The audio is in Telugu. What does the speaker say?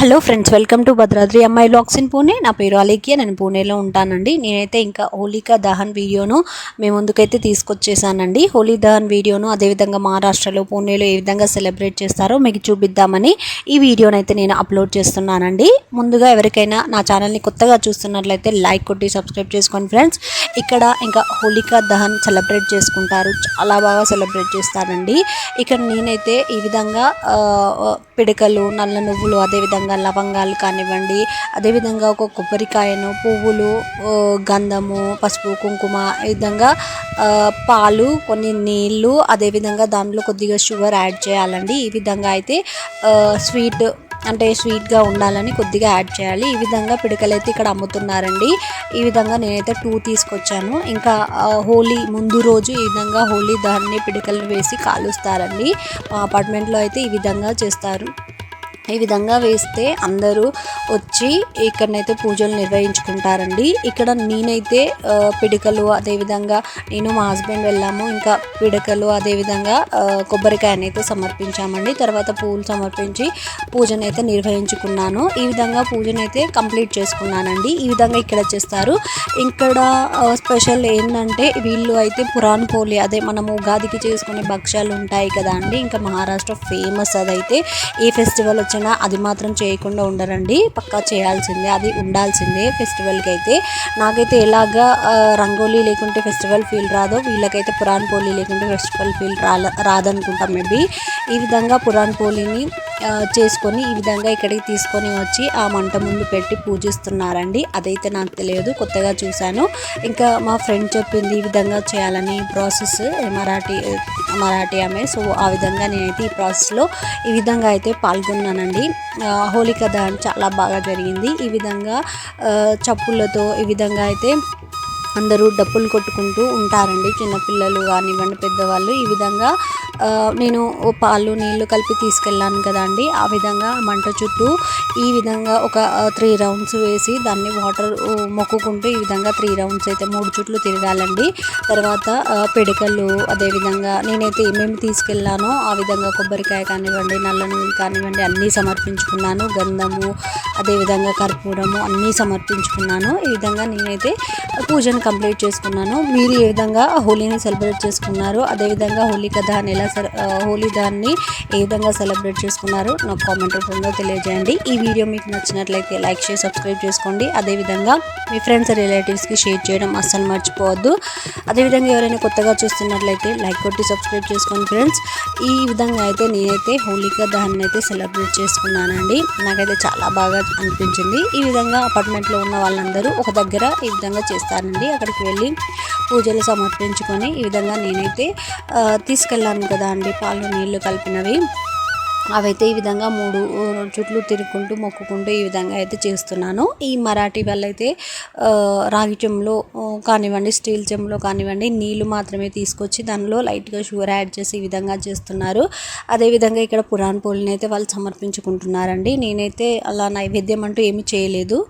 Hello friends welcome to Bhadradri అమ్మాయి లాక్స్ ఇన్ పూణే. నా పేరు అలేఖ్య నేను పూణేలో ఉంటానండి. నేనైతే ఇంకా హోలికా దహన్ వీడియోను మేము ముందుకైతే తీసుకొచ్చేసానండి. హోలీ దహన్ వీడియోను అదేవిధంగా మహారాష్ట్రలో పూణేలో ఏ విధంగా సెలబ్రేట్ చేస్తారో మీకు చూపిద్దామని ఈ వీడియోనైతే అయితే నేను అప్లోడ్ చేస్తున్నానండి. ముందుగా ఎవరికైనా నా ఛానల్ని కొత్తగా చూస్తున్నట్లయితే లైక్ కొట్టి సబ్స్క్రైబ్ చేసుకోండి ఫ్రెండ్స్. ఇక్కడ ఇంకా హోలికా దహన్ సెలబ్రేట్ చేసుకుంటారు. చాలా బాగా సెలబ్రేట్ చేస్తారండి. ఇక్కడ నేనైతే ఈ విధంగా పిడకలు నల్ల నువ్వులు అదేవిధంగా లవంగాలు కానివ్వండి అదేవిధంగా ఒక కొబ్బరికాయను పువ్వులు గంధము పసుపు కుంకుమ ఈ విధంగా పాలు కొన్ని నీళ్ళు అదేవిధంగా దాంట్లో కొద్దిగా షుగర్ యాడ్ చేయాలండి. ఈ విధంగా అయితే స్వీట్ అంటే స్వీట్గా ఉండాలని కొద్దిగా యాడ్ చేయాలి. ఈ విధంగా పిడకలు అయితే ఇక్కడ అమ్ముతున్నారండి. ఈ విధంగా నేనైతే టూ తీసుకొచ్చాను. ఇంకా హోలీ ముందు రోజు ఈ విధంగా హోలీ దాన్ని పిడకలు వేసి కాలుస్తారండి. మా అపార్ట్మెంట్లో అయితే ఈ విధంగా చేస్తారు. ఈ విధంగా వేస్తే అందరూ వచ్చి ఇక్కడనైతే పూజలు నిర్వహించుకుంటారండి. ఇక్కడ నేనైతే పిడకలు అదేవిధంగా నేను మా హస్బెండ్ వెళ్ళాము. ఇంకా పిడకలు అదేవిధంగా కొబ్బరికాయనైతే సమర్పించామండి. తర్వాత పూలు సమర్పించి పూజనైతే నిర్వహించుకున్నాను. ఈ విధంగా పూజనైతే కంప్లీట్ చేసుకున్నానండి. ఈ విధంగా ఇక్కడ చేస్తారు ఇక్కడ స్పెషల్ ఏంటంటే వీళ్ళు అయితే పురాణ పోలి అదే మనము ఉగాదికి చేసుకునే భక్ష్యాలు ఉంటాయి కదా అండి. ఇంకా మహారాష్ట్ర ఫేమస్ అదైతే. ఏ ఫెస్టివల్ వచ్చినా అది మాత్రం చేయకుండా ఉండరండి. పక్కా చేయాల్సిందే అది ఉండాల్సిందే ఫెస్టివల్కి అయితే. నాకైతే ఎలాగా రంగోలీ లేకుంటే ఫెస్టివల్ ఫీల్ రాదో వీళ్ళకైతే పురాణ పోలి లేకుంటే ఫెస్టివల్ ఫీల్ రాల రాదనుకుంటాం మేబీ. ఈ విధంగా పురాణ్ పోలిని చేసుకొని ఈ విధంగా ఇక్కడికి తీసుకొని వచ్చి ఆ మంట ముందు పెట్టి పూజిస్తున్నారండి. అదైతే నాకు తెలియదు కొత్తగా చూశాను. ఇంకా మా ఫ్రెండ్ చెప్పింది ఈ విధంగా చేయాలని ప్రాసెస్ మరాఠీ మరాఠీ ఆమె. సో ఆ విధంగా నేనైతే ఈ ప్రాసెస్లో ఈ విధంగా అయితే పాల్గొన్నానండి. హోళిక దహనం చాలా బాగా జరిగింది. ఈ విధంగా చప్పులతో ఈ విధంగా అయితే అందరూ డప్పులు కొట్టుకుంటూ ఉంటారండి. చిన్నపిల్లలు కానివ్వండి పెద్దవాళ్ళు ఈ విధంగా నేను పాలు నీళ్ళు కలిపి తీసుకెళ్ళాను కదండి. ఆ విధంగా మంట చుట్టూ ఈ విధంగా ఒక త్రీ రౌండ్స్ వేసి దాన్ని వాటర్ మొక్కుకుంటూ ఈ విధంగా త్రీ రౌండ్స్ అయితే మూడు చుట్లు తిరగాలండి. తర్వాత పిడకలు అదేవిధంగా నేనైతే ఏమేమి తీసుకెళ్ళానో ఆ విధంగా కొబ్బరికాయ కానివ్వండి నల్ల నూనె కానివ్వండి అన్నీ సమర్పించుకున్నాను. గంధము అదేవిధంగా కర్పూరము అన్నీ సమర్పించుకున్నాను. ఈ విధంగా నేనైతే పూజను కంప్లీట్ చేసుకున్నాను. మీరు ఏ విధంగా హోలీని సెలబ్రేట్ చేసుకున్నారు అదేవిధంగా హోలీ దాన్ని ఎలా హోలీ దాన్ని ఏ విధంగా సెలబ్రేట్ చేసుకున్నారు నాకు కామెంట్ రూపంలో తెలియజేయండి. ఈ వీడియో మీకు నచ్చినట్లయితే లైక్ చేసి సబ్స్క్రైబ్ చేసుకోండి. అదేవిధంగా మీ ఫ్రెండ్స్ రిలేటివ్స్కి షేర్ చేయడం అస్సలు మర్చిపోవద్దు. అదేవిధంగా ఎవరైనా కొత్తగా చూస్తున్నట్లయితే లైక్ కొట్టి సబ్స్క్రైబ్ చేసుకోండి ఫ్రెండ్స్. ఈ విధంగా అయితే నేనైతే హోలికా దహన్ అయితే సెలబ్రేట్ చేసుకున్నానండి. నాకైతే చాలా బాగా అనిపించింది. ఈ విధంగా అపార్ట్మెంట్లో ఉన్న వాళ్ళందరూ ఒక దగ్గర ఈ విధంగా చేస్తారండి. అక్కడికి వెళ్ళి పూజలు సమర్పించుకొని ఈ విధంగా నేనైతే తీసుకెళ్ళాను కదా అండి. పాలు నీళ్ళు కలిపినవి. అవైతే ఈ విధంగా మూడు చుట్లు తిరుక్కుంటూ మొక్కుకుంటూ ఈ విధంగా అయితే చేస్తున్నాను. ఈ మరాఠీ వాళ్ళైతే రాగి చెంలో కానివ్వండి స్టీల్ చెంలో కానివ్వండి నీళ్ళు మాత్రమే తీసుకొచ్చి దానిలో లైట్గా షుగర్ యాడ్ చేసి ఈ విధంగా చేస్తున్నారు. అదేవిధంగా ఇక్కడ పురాణ పోలిని అయితే వాళ్ళు సమర్పించుకుంటున్నారండి. నేనైతే అలా నైవేద్యం అంటూ ఏమీ చేయలేదు.